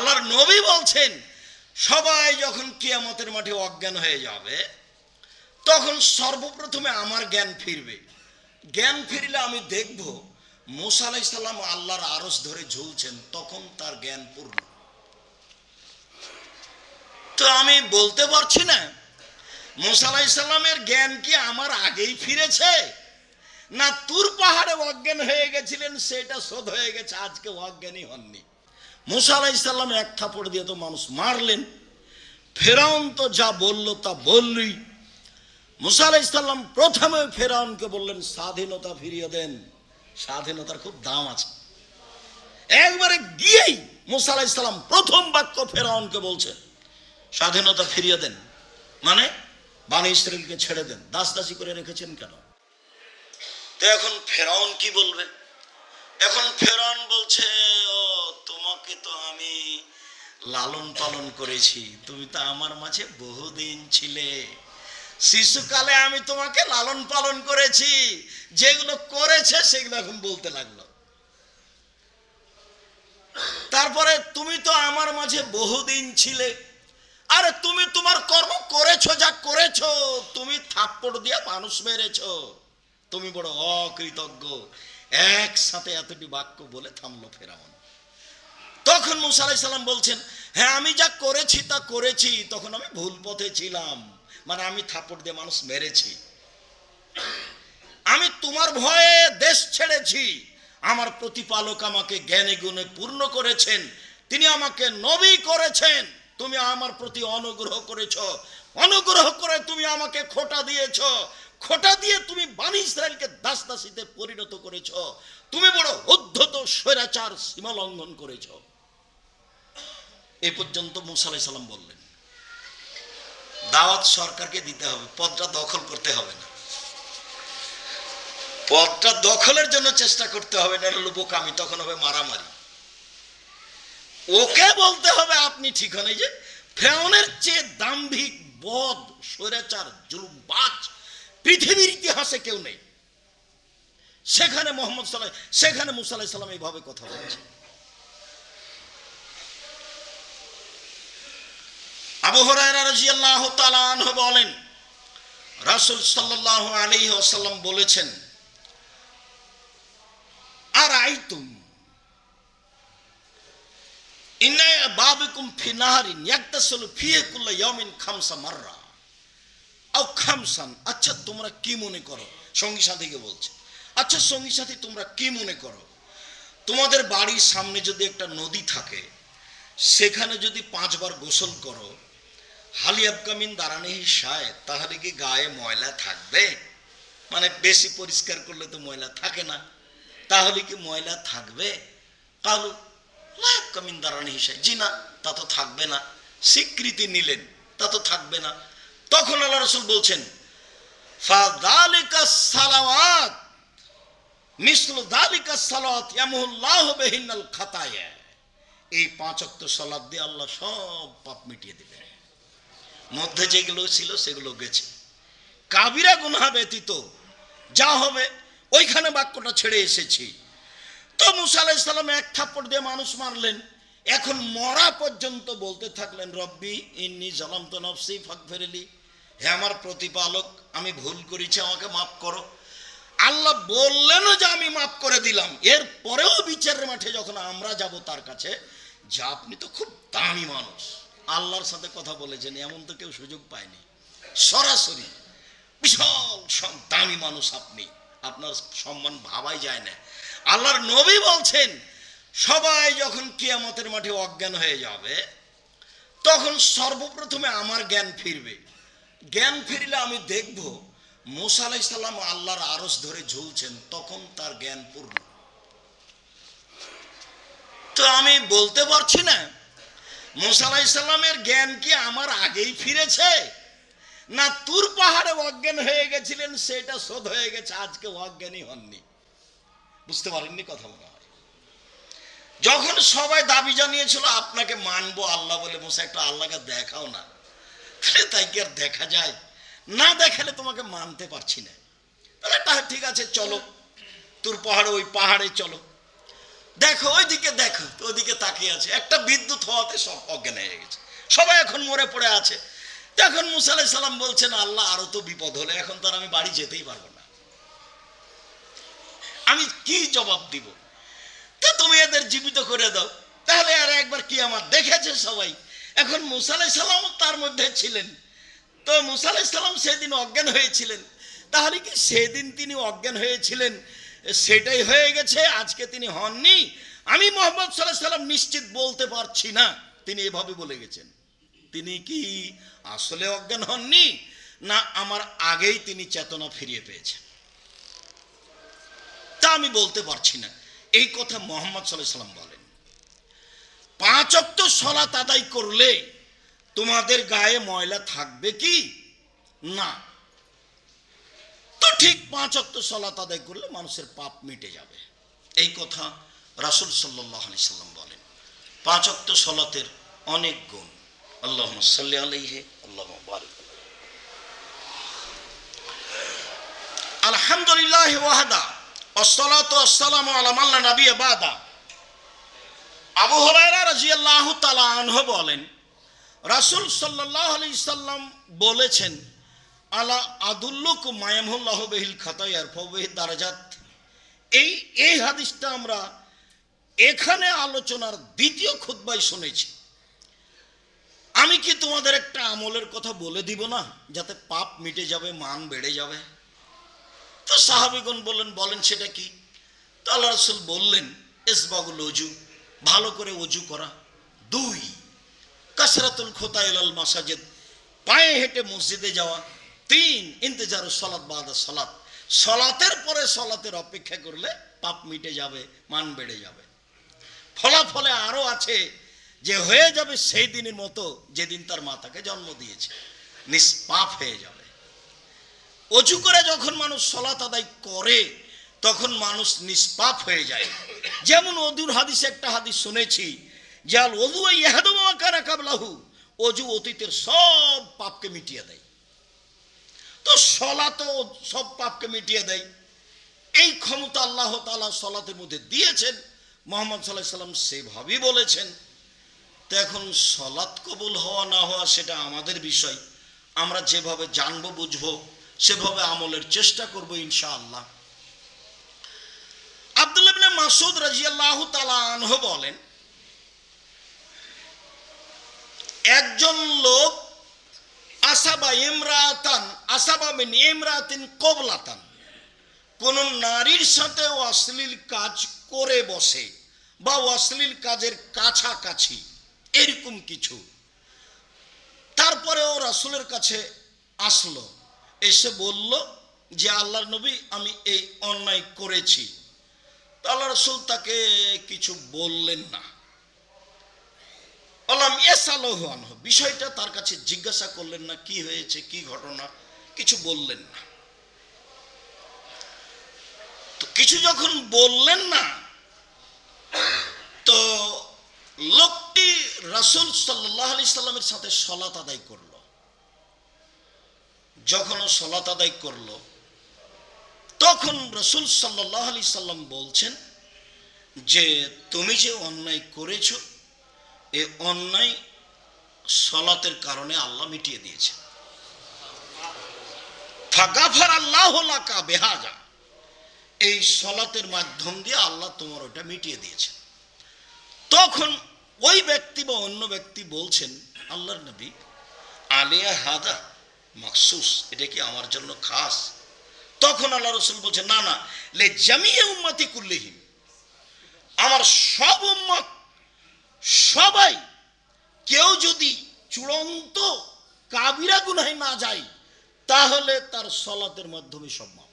আল্লাহর নবী বলছেন, সবাই যখন কিয়ামতের মাঠে অজ্ঞান হয়ে যাবে, তখন সর্বপ্রথমে আমার জ্ঞান ফিরবে। জ্ঞান ফিরলে আমি দেখব, মোসা আলাইসাল্লাম আল্লাহর আরস ধরে ঝুলছেন, তখন তার জ্ঞান পূর্ণ। তো আমি বলতে পারছি না, মোসা আলাইসাল্লামের জ্ঞান কি আমার আগেই ফিরেছে? না তুর পাহাড়ে অজ্ঞান হয়ে গেছিলেন, সেটা শোধ হয়ে গেছে, আজকে অজ্ঞানী হননি। মুসা আলাইসাল্লাম এক থাপড় দিয়ে তো মানুষ মারলেন। ফেরাউন তো যা বলল তা বললই। মুসা আলাইসাল্লাম প্রথমে ফেরাউনকে বললেন, স্বাধীনতা ফিরিয়ে দেন। স্বাধীনতার খুব দাম আছে। একবারে গিয়েই মুসা আলাইসাল্লাম প্রথম বাক্য ফেরাউনকে বলছেন স্বাধীনতা ফিরিয়ে দেন। মানে বানি ইসরায়েলকে ছেড়ে দেন। দাস দাসী করে রেখেছেন কেন? তো এখন ফেরাউন কি বলবে? এখন ফেরাউন বলছে, ও, তোমাকে তো আমি লালন পালন করেছি। তুমি তো আমার মাঝে বহুদিন ছিলে। শিশুকালে আমি তোমাকে লালন পালন করেছি। যেগুলো করেছে সেগুলো এখন বলতে লাগল। তারপরে, তুমি তো আমার মাঝে বহুদিন ছিলে। আরে, তুমি তোমার কর্ম করেছ, যা করেছ, তুমি থাপ্পড় দিয়ে মানুষ মেরেছো। তুমি বড় অকৃতজ্ঞ। একসাথে এতটি বাক্য বলে থামলো ফেরাউন। তখন মুসা আলাইসাল্লাম বলছেন হ্যাঁ আমি যা করেছি তা করেছি, তখন আমি ভুল পথে ছিলাম। মানে আমি থাপ্পড় দিয়ে মানুষ মেরেছি। আমি তোমার ভয়ে দেশ ছেড়েছি। আমার প্রতিপালক আমাকে জ্ঞানে গুণে পূর্ণ করেছেন। তিনি আমাকে নবী করেছেন। তুমি আমার প্রতি অনুগ্রহ করেছ। অনুগ্রহ করে তুমি আমাকে খোটা দিয়েছ। খোটা দিয়ে তুমি বানি ইসরায়েলকে দাস দাসীতে পরিণত করেছ। তুমি বড় উদ্ধত স্বৈরাচার সীমা লঙ্ঘন করেছ। এ পর্যন্ত মুসা আলাইহিস সালাম বললেন, দাওয়াত সরকারকে দিতে হবে, পদটা দখল করতে হবে না। পদটা দখলের জন্য চেষ্টা করতে হবে না হলো বোকামি তখন হবে মারামারি। ওকে বলতে হবে, আপনি ঠিক হন, এই যে ফেরনের চেয়ে দাম্ভিক, বদ, স্বৈরাচার জুলুমবাজ পৃথিবীর ইতিহাসে কেউ নেই। সেখানে মোহাম্মদ সাল্লাহ সেখানে মুসা সালাম এইভাবে কথা বলছে। বলেন, রাসূল সাল্লাল্লাহু আলাইহি ওয়াসাল্লাম বলেছেন আর আইতুম ইন্না বাবিকুম ফি নাহারিন ইয়াগতাসিলু ফিহি কুল্লা ইয়াউমিন খামসা মাররা। আও আচ্ছা তোমরা কি মনে করো? সঙ্গী সাথীকে বলছে। আচ্ছা সঙ্গী সাথী, তোমরা কি মনে করো? তোমাদের বাড়ির সামনে যদি একটা নদী থাকে, সেখানে যদি পাঁচবার গোসল করো, হালিয়াবকামিন দাঁড়ানি হিসায় তাহলে কি গায়ে ময়লা থাকবে? মানে বেশি পরিষ্কার করলে তো ময়লা থাকে না। তাহলে কি ময়লা থাকবে? কালু লায়াবকামিন দাঁড়ানি হিসায় জি না, তা তো থাকবে না। স্বীকৃতি নিলেন, তা তো থাকবে না। তখন আল্লাহ রসুল বলছেন সালাওয়াত, মিসলু দালিকা সালাওয়াত ইয়ামুল্লাহ বিহিনাল খাতায়া। এই পাঁচ অক্ত সালাদ দিয়ে আল্লাহ সব পাপ মিটিয়ে দিবেন। মধ্যে যেগুলো ছিল সেগুলো গেছে। কাবিরা গুনহা ব্যতীত যা হবে, ওইখানে বাক্যটা ছেড়ে এসেছি। তো মুসা আলাইসাল্লাম এক থাপ্পড় দিয়ে মানুষ মারলেন। এখন মরা পর্যন্ত বলতে থাকলেন, রব্বি, ইন্নি জলাম তো নফসি ফাঁক ফেরেলি হে আমার প্রতিপালক, আমি ভুল করেছি, আমাকে মাফ করো। আল্লাহ বললেনও যে আমি মাফ করে দিলাম। এর পরেও বিচারের মাঠে যখন আমরা যাব তার কাছে, যে আপনি তো খুব দামি মানুষ। আল্লাহর সাথে কথা বলেছেন, এমন তো কেউ সুযোগ পায়নি। সরাসরি, বিশাল দামি মানুষ আপনি। আপনার সম্মান ভাবাই যায় না। আল্লাহর নবী বলছেন, সবাই যখন কিয়ামতের মাঠে অজ্ঞান হয়ে যাবে, তখন সর্বপ্রথমে আমার জ্ঞান ফিরবে। জ্ঞান ফিরলে আমি দেখব, মোসা আলাইসাল্লাম আল্লাহর আরস ধরে ঝুলছেন, তখন তার জ্ঞান পূর্ণ। তো আমি বলতে পারছি না, মোসা আলাইসাল্লামের জ্ঞান কি আমার আগেই ফিরেছে? না তুর পাহাড়ে অজ্ঞান হয়ে গেছিলেন, সেটা শোধ হয়ে গেছে, আজকে অজ্ঞানী হননি। বুঝতে পারেননি কথা মনে হয়? যখন সবাই দাবি জানিয়েছিল, আপনাকে মানবো আল্লাহ বলে, মোসা একটা আল্লাহকে দেখাও না। তাই কি আর দেখা যায়? না দেখালে তোমাকে মানতে পারছি না। তাহলে ঠিক আছে, চলো। তোর পাহাড়ে, ওই পাহাড়ে চলো। দেখো, ওইদিকে দেখো তো ওইদিকে তাকিয়ে আছে। একটা বিদ্যুৎ হওয়াতে সব অজ্ঞান হয়ে গেছে। সবাই এখন মরে পড়ে আছে। তখন মুসা সালাম বলছেন আল্লাহ, আরও তো বিপদ হলে এখন তো আর আমি বাড়ি যেতেই পারব না। আমি কি জবাব দিব? তা তুমি এদের জীবিত করে দাও। তাহলে আর একবার কি আমার দেখেছে সবাই। এখন মুসা সালাম তার মধ্যে ছিলেন। তো মুসা সালাম সেদিন অজ্ঞান হয়েছিলেন। তাহলে কি সেদিন তিনি অজ্ঞান হয়েছিলেন? সেটাই হয়ে গেছে, আজকে তিনি হননি। আমি মোহাম্মদ সাল্লাহ সাল্লাম নিশ্চিত বলতে পারছি না, তিনি এভাবে বলে গেছেন। তিনি কি আসলে অজ্ঞান হননি? না, আমার আগেই তিনি চেতনা ফিরিয়ে পেয়েছেন। তা আমি বলতে পারছি না। এই কথা মোহাম্মদ সাল্লাহ সাল্লাম বলেন। পাঁচ অক্ত সলাত আদায় করলে তোমাদের গায়ে ময়লা থাকবে কি? না। তো ঠিক পাঁচ অক্ত সলাত আদায় করলে মানুষের পাপ মিটে যাবে। এই কথা রাসুল সাল্লাহ আলি সাল্লাম বলেন। পাঁচ সলাতের অনেক গুণ। আল্লাহ সাল্লি আলাইহে আল্লাহ আলহামদুলিল্লাহ ওয়াহাদা আসসালাতু আসসালামু আলা মাল্লা নবী বাদা। আবু হুরায়রা রাদিয়াল্লাহু তাআলা আনহু বলেন, রাসূল সাল্লাল্লাহু আলাইহি সাল্লাম বলেছেন, আলা আদুল্লুক মায়ামুল্লাহ বেহিল খাতায়ার ফবেহ দারাজাত। এই এই হাদিসটা আমরা এখানে আলোচনার দ্বিতীয় খুতবায় শুনেছি। আমি কি তোমাদের একটা আমলের কথা বলে দিব না, যাতে পাপ মিটে যাবে, মান বেড়ে যাবে? তো সাহাবিগণ বললেন বলেন সেটা কি? তো আল্লাহ রসুল বললেন এসবাগুল অজু ভালো করে অজু করা। দুই, কাসরাতুল খোতা ইলাল মাসাজেদ, পায়ে হেঁটে মসজিদে যাওয়া। তিন, ইন্তজার সলাৎ বাদা সলাৎ সলাতের পরে সলাতের অপেক্ষা করলে পাপ মিটে যাবে, মান বেড়ে যাবে। ফলাফলে আরও আছে যে হয়ে যাবে সেই দিনের মতো যেদিন তার মাতাকে জন্ম দিয়েছে। নিষ্পাপ হয়ে যাবে। অজু করে যখন মানুষ সলাত আদায় করে তখন মানুষ নিষ্পাপ হয়ে যায়। যেমন অদুর হাদিসে একটা হাদিস শুনেছি যে অদু ইহাদমাকারা কাবলাহু, অজু অতীতের সব পাপকে মিটিয়ে দেয়। তো সলাতেও সব পাপকে মিটিয়ে দেয়। এই ক্ষমতা আল্লাহ তালা সলাতের মধ্যে দিয়েছেন, মোহাম্মদ সাল্লাহ সাল্লাম সেভাবেই বলেছেন, তো এখন সলাৎ কবুল হওয়া না হওয়া সেটা আমাদের বিষয়। আমরা যেভাবে জানব, বুঝব, সেভাবে আমলের চেষ্টা করব ইনশাআল্লাহ। মাসুদ রাজিয়াল্লাহু তাআলা আনহু বলেন, একজন লোক আসাবা ইমরাতান, আসাবা মিন ইমরাতিন কবলাতান, কোন নারীর সাথে অশ্লীল কাজ করে বসে বা অশ্লীল কাজের কাছাকাছি, এরকম কিছু। তারপরে ও রাসুলের কাছে আসলো, এসে বলল যে, আল্লাহর নবী, আমি এই অন্যায় করেছি। আল্লাহ রসুল তাকে কিছু বললেন না। বললাম এস আলহ আনহ, বিষয়টা তার কাছে জিজ্ঞাসা করলেন না, কি হয়েছে, কি ঘটনা, কিছু বললেন না। তো কিছু যখন বললেন না, তো লোকটি রাসুল সাল্লাহ আলি সাল্লামের সাথে সলাত আদায় করল। যখন সলাত আদায় করল তখন রসুল সাল্লাহ আলি সাল্লাম বলছেন যে, তুমি যে অন্যায় করেছ, এ অন্যায় সলাতের কারণে আল্লাহ মিটিয়ে দিয়েছে ফাগাফার আল্লাহ লাকা বেহাজা। এই সলাতের মাধ্যম দিয়ে আল্লাহ তোমার ওটা মিটিয়ে দিয়েছে তখন ওই ব্যক্তি বা অন্য ব্যক্তি বলছেন, আল্লাহর নবী, আলিয়া হাদা মাকসুস এটা কি আমার জন্য খাস? তখন আল্লাহ রসুল বলছে না না, লে জামিয়ে উম্মাতি কুল্লিহীন আমার সব উম্মত, সবাই কেউ যদি চূড়ান্ত কাবিরা গুনায় না যায়, তাহলে তার সলাতের মাধ্যমে মাপ